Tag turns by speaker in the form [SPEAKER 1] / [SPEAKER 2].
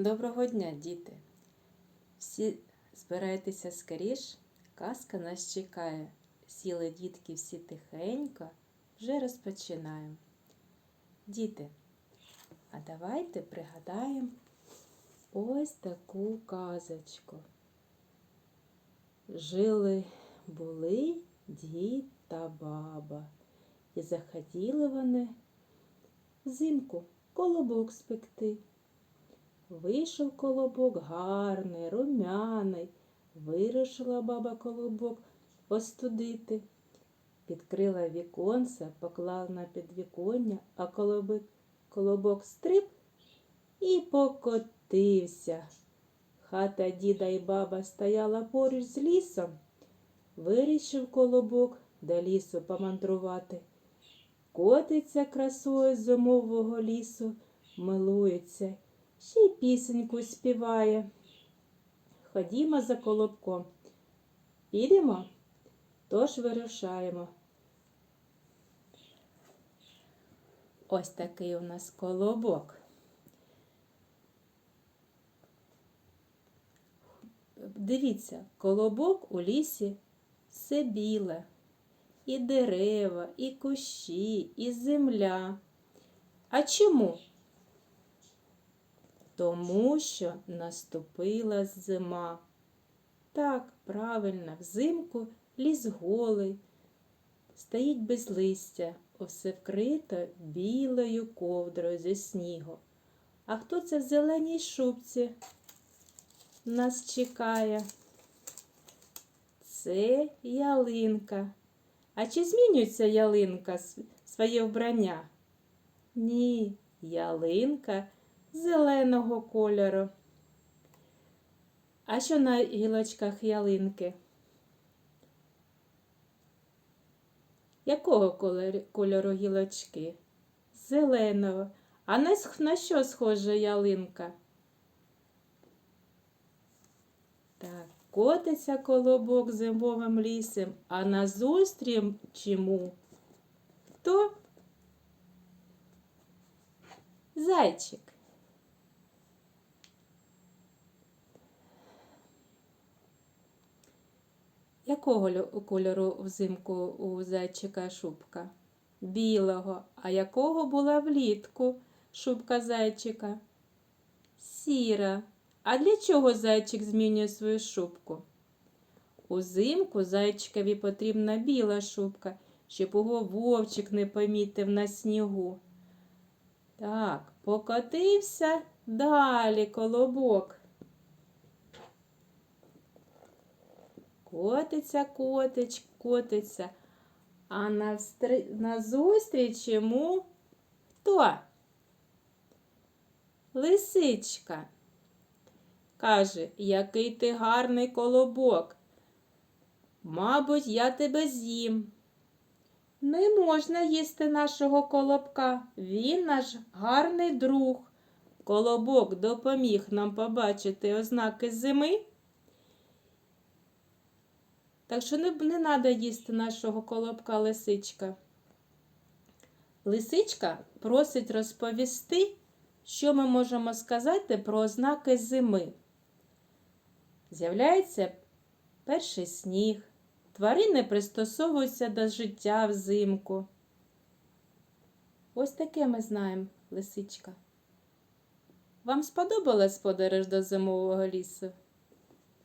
[SPEAKER 1] Доброго дня, діти! Всі збирайтеся скоріш, казка нас чекає. Сіли дітки всі тихенько, вже розпочинаємо. Діти, а давайте пригадаємо ось таку казочку. Жили були дід та баба, і захотіли вони взимку колобок спекти. Вийшов колобок гарний, румяний. Вирішила баба колобок остудити. Підкрила віконце, поклала на підвіконня, а колобок, колобок стриб і покотився. Хата діда і баба стояла поруч з лісом. Вирішив колобок до лісу помандрувати. Котиться красою зимового лісу, милується ще й пісеньку співає. Ходімо за колобком. Підемо, тож вирушаємо. Ось такий у нас колобок. Дивіться, колобок у лісі все біле. І дерева, і кущі, і земля. А чому? Тому що наступила зима. Так, правильно, взимку ліс голий, стоїть без листя, усе вкрито білою ковдрою зі снігу. А хто це в зеленій шубці нас чекає? Це ялинка. А чи змінюється ялинка своє вбрання? Ні, ялинка зеленого кольору. А що на гілочках ялинки? Якого кольору, гілочки? Зеленого. А на, що схожа ялинка? Так, котиться колобок зимовим лісом, а назустріч чому? Хто? Зайчик. Якого кольору взимку у зайчика шубка? Білого. А якого була влітку шубка зайчика? Сіра. А для чого зайчик змінює свою шубку? Узимку зайчикові потрібна біла шубка, щоб його вовчик не помітив на снігу. Так, покотився далі колобок. Котиться, котич, котиться. А навстр... назустріч йому хто? Лисичка. Каже, який ти гарний колобок. Мабуть, я тебе з'їм. Не можна їсти нашого колобка. Він наш гарний друг. Колобок допоміг нам побачити ознаки зими. Так що не, не треба їсти нашого колобка лисичка. Лисичка просить розповісти, що ми можемо сказати про ознаки зими. З'являється перший сніг. Тварини пристосовуються до життя взимку. Ось таке ми знаємо, лисичка. Вам сподобалась подорож до зимового лісу?